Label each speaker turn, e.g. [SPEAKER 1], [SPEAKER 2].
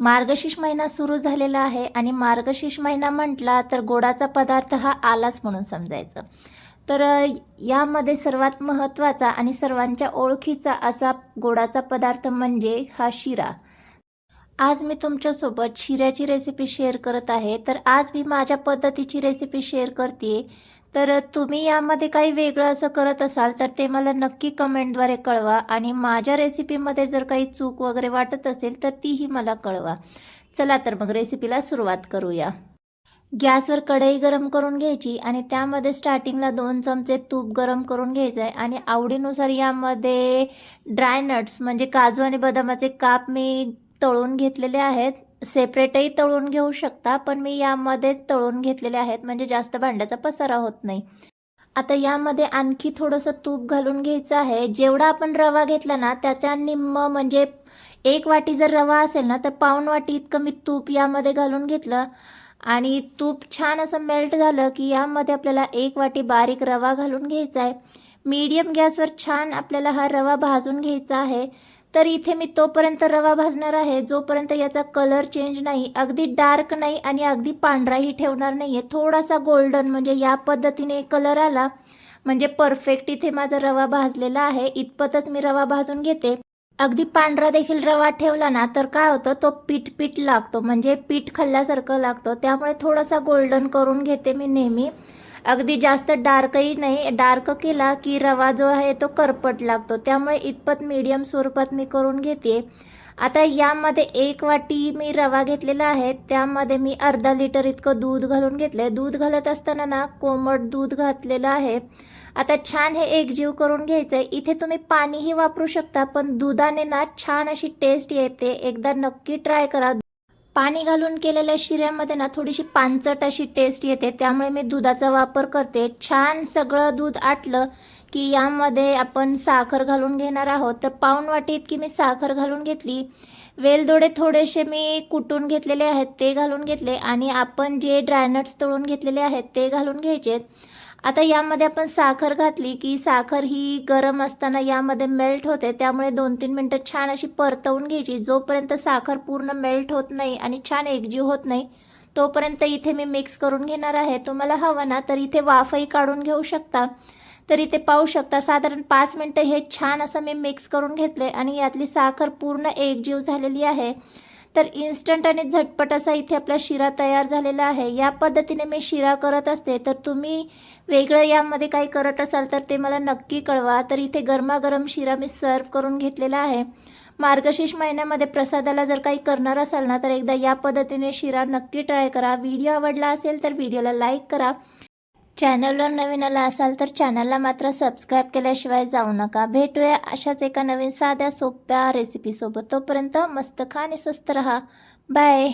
[SPEAKER 1] मार्गशीर्ष महिना सुरू झालेला आहे आणि मार्गशीर्ष महिना म्हटला तर गोडाचा पदार्थ हा आलाच म्हणून समजायचं. तर यामध्ये सर्वात महत्त्वाचा आणि सर्वांच्या ओळखीचा असा गोडाचा पदार्थ म्हणजे हा शिरा. आज मी तुमच्यासोबत शिऱ्याची रेसिपी शेअर करत आहे. तर आज मी माझ्या पद्धतीची रेसिपी शेअर करते तर तुम्ही यामध्ये काही वेगळं असं करत असाल तर ते मला नक्की कमेंटद्वारे कळवा. आणि माझ्या रेसिपीमध्ये जर काही चूक वगैरे वाटत असेल तर तीही मला कळवा. चला तर मग रेसिपीला सुरुवात करूया. गॅसवर कढई गरम करून घ्यायची आणि त्यामध्ये स्टार्टिंगला दोन चमचे तूप गरम करून घ्यायचं आहे आणि आवडीनुसार यामध्ये ड्राय नट्स म्हणजे काजू आणि बदामाचे काप मी तळून घेतलेले आहेत. सेपरेटही तळून घेऊ शकता पण मी यामध्येच तळून घेतलेले आहेत म्हणजे जास्त भांड्याचा पसारा होत नाही. आता यामध्ये आणखी थोडंसं तूप घालून घ्यायचं आहे. जेवढा आपण रवा घेतला ना त्याच्या निम्म म्हणजे एक वाटी जर रवा असेल ना तर पाऊण वाटी इतकं मी तूप यामध्ये घालून घेतलं. आणि तूप छान असं मेल्ट झालं की यामध्ये आपल्याला एक वाटी बारीक रवा घालून घ्यायचा आहे. मीडियम गॅसवर छान आपल्याला हा रवा भाजून घ्यायचा आहे. तर इथे मी तोपर्यंत रवा भाजणार आहे जोपर्यंत याचा कलर चेंज नाही अगदी डार्क नाही आणि अगदी पांढराही ठेवणार नाही आहे थोडासा गोल्डन म्हणजे या पद्धतीने कलर आला म्हणजे परफेक्ट इथे माझा रवा भाजलेला आहे. इतपतच मी रवा भाजून घेते. अगदी पांढरा देखील रवा ठेवला ना तर काय होतं तो पीठ पीठ लागतो. म्हणजे पीठ खाल्ल्यासारखं लागतो. त्यामुळे थोडासा गोल्डन करून घेते मी नेहमी. अगदी जास्त डार्कही नाही. डार्क केला की रवा जो आहे तो करपट लागतो. त्यामुळे इतपत मीडियम स्वरूपात मी करून घेते. आता यामध्ये एक वाटी मी रवा घेतलेला आहे. त्यामध्ये मी अर्धा लिटर इतकं दूध घालून घेतलं आहे दूध घालत असताना ना कोमट दूध घातलेलं आहे. आता छान हे एकजीव करून घ्यायचं आहे इथे तुम्ही पाणीही वापरू शकता पण दुधाने ना छान अशी टेस्ट येते. एकदा नक्की ट्राय करा. पाणी घालून केलेल्या शिऱ्यामध्ये ना थोडीशी पांचट अशी टेस्ट येते. त्यामुळे मी दुधाचा वापर करते. छान सगळं दूध आटलं की यामध्ये आपण साखर घालून घेणार आहोत. तर पाऊण वाटी इतकी मी साखर घालून घेतली वेलदोडे थोडेसे मी कुटून घेतलेले आहेत ते घालून घेतले आणि आपण जे ड्रायनट्स तळून घेतलेले आहेत ते घालून घ्यायचे. आता यामध्ये आपण साखर घातली की साखर ही गरम असताना यामध्ये मेल्ट होते त्यामुळे दोन तीन मिनटं छान अशी परतवून घ्यायची. जोपर्यंत साखर पूर्ण मेल्ट होत नाही आणि छान एकजीव होत नाही तोपर्यंत इथे मी मिक्स करून घेणार आहे. तुम्हाला हवं ना तर इथे वाफही काढून घेऊ शकता. तर इथे पाहू शकता. साधारण पाच मिनटं हे छान असं मी मिक्स करून घेतले आणि यातली साखर पूर्ण एकजीव झालेली आहे. तर इन्स्टंट आणि झटपट असा इथे आपला शिरा तयार झालेला आहे. या पद्धतीने मी शिरा करत असते. तर तुम्ही वेगळं यामध्ये काही करत असाल तर ते मला नक्की कळवा. तर इथे गरमागरम शिरा मी सर्व करून घेतलेला आहे. मार्गशीर्ष महिन्यामध्ये प्रसादाला जर काही करणार असाल ना तर एकदा या पद्धतीने शिरा नक्की ट्राय करा. व्हिडिओ आवडला असेल तर व्हिडिओला लाईक करा. चॅनलवर नवीन आला असाल तर चॅनलला मात्र सबस्क्राईब केल्याशिवाय जाऊ नका. भेटूया अशाच एका नवीन साध्या सोप्या रेसिपीसोबत तोपर्यंत मस्त खा आणि स्वस्त रहा. बाय